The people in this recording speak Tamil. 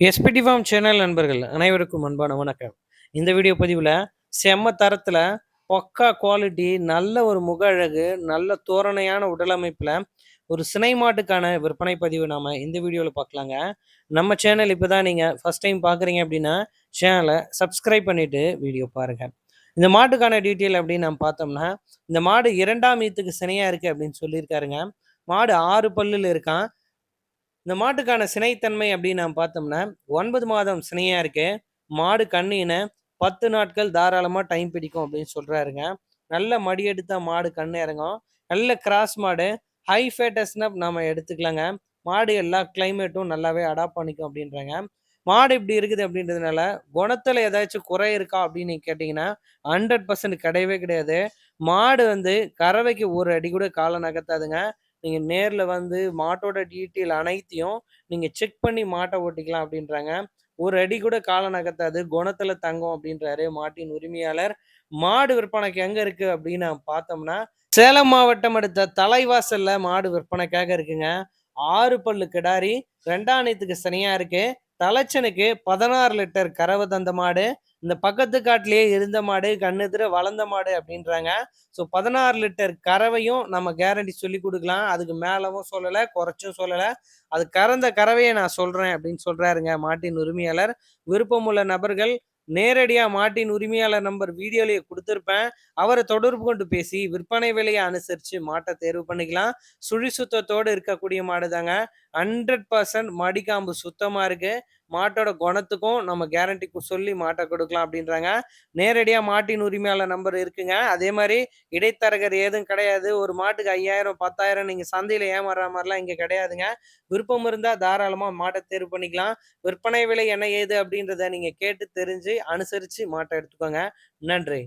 எஸ்பிடி ஃபார்ம் சேனல் நண்பர்கள் அனைவருக்கும் அன்பான வணக்கம். இந்த வீடியோ பதிவில் செம்ம தரத்தில் பக்கா குவாலிட்டி நல்ல ஒரு முக அழகு நல்ல தோரணையான உடலமைப்பில் ஒரு சினை மாட்டுக்கான விற்பனை பதிவு நாம் இந்த வீடியோவில் பார்க்கலாங்க. நம்ம சேனல் இப்போ தான் நீங்கள் ஃபஸ்ட் டைம் பார்க்குறீங்க அப்படின்னா சேனலை சப்ஸ்கிரைப் பண்ணிவிட்டு வீடியோ பாருங்கள் இந்த மாட்டுக்கான டீட்டெயில் அப்படின்னு நம்ம பார்த்தோம்னா இந்த மாடு இரண்டாம் ஈத்துக்கு சினையாக இருக்குது அப்படின்னு சொல்லியிருக்காருங்க. மாடு ஆறு பல்லில் இருக்கான். இந்த மாட்டுக்கான சினைத்தன்மை அப்படின்னு நாம் பார்த்தோம்னா ஒன்பது மாதம் சினையாக இருக்கு. மாடு கண்ணின பத்து நாட்கள் தாராளமாக டைம் பிடிக்கும் அப்படின்னு சொல்கிறாருங்க நல்ல மடி எடுத்தா மாடு கண்ணு இறங்கும். நல்ல கிராஸ் மாடு ஹை ஃபேட்டஸ்னா நம்ம எடுத்துக்கலாங்க. மாடு எல்லா கிளைமேட்டும் நல்லாவே அடாப்ட் பண்ணிக்கும் அப்படின்றாங்க. மாடு இப்படி இருக்குது அப்படின்றதுனால குணத்தில் ஏதாச்சும் குறை இருக்கா அப்படின்னு கேட்டிங்கன்னா ஹண்ட்ரட் பர்சன்ட் கிடையவே கிடையாது. மாடு வந்து கறவைக்கு ஒரு அடி கூட காலை நகர்த்தாதுங்க. நீங்கள் நேரில் வந்து மாட்டோட டீட்டெயில் அனைத்தையும் நீங்கள் செக் பண்ணி மாட்டை ஓட்டிக்கலாம் அப்படின்றாங்க. ஒரு அடி கூட கால நகர்த்தாது. குணத்தில் தங்கும் அப்படின்றாரு மாட்டின் உரிமையாளர். மாடு விற்பனைக்கு எங்கே இருக்குது அப்படின்னு பார்த்தோம்னா, சேலம் மாவட்டம் அடுத்த தலைவாசலில் மாடு விற்பனைக்காக இருக்குங்க. ஆறு பல்லு கிடாரி, 2ஆம் நேத்துக்கு இருக்குது இருக்கு. தலைச்சனுக்கு 16 லிட்டர் கறவை தந்த மாடு. இந்த பக்கத்து காட்டிலேயே இருந்த மாடு, கண்ணெதிர வளர்ந்த மாடு அப்படின்றாங்க. ஸோ 16 லிட்டர் கறவையும் நம்ம கேரண்டி சொல்லிக் கொடுக்கலாம் அதுக்கு மேலவும் சொல்லலை குறைச்சும் சொல்லலை அது கறந்த கறவையை நான் சொல்கிறேன் அப்படின்னு சொல்கிறாருங்க மாட்டின் உரிமையாளர். விருப்பமுள்ள நபர்கள் நேரடியாக மாட்டின் உரிமையாளர் நம்பர் வீடியோலேயே கொடுத்துருப்பேன் அவரை தொடர்பு கொண்டு பேசி விற்பனை விலையை அனுசரித்து மாட்டை தேர்வு பண்ணிக்கலாம். சுழி சுத்தத்தோடு இருக்கக்கூடிய மாடு தாங்க. 100% மடிக்காம்பு சுத்தமாக இருக்குது மாட்டோட குணத்துக்கும் நம்ம கேரண்டி சொல்லி மாட்டை கொடுக்கலாம் அப்படின்றாங்க. நேரடியாக மாட்டின் உரிமையாளர் நம்பர் இருக்குங்க. அதே மாதிரி இடைத்தரகர் ஏதும் கிடையாது. ஒரு மாட்டுக்கு ஐயாயிரம் பத்தாயிரம் நீங்கள் சந்தையில் ஏமாறுற மாதிரிலாம் இங்கே கிடையாதுங்க. விருப்பம் இருந்தால் தாராளமாக மாட்டை தேர்வு பண்ணிக்கலாம். விற்பனை விலை என்ன ஏது அப்படின்றத நீங்கள் கேட்டு தெரிஞ்சு அனுசரித்து மாட்டை எடுத்துக்கோங்க. நன்றி.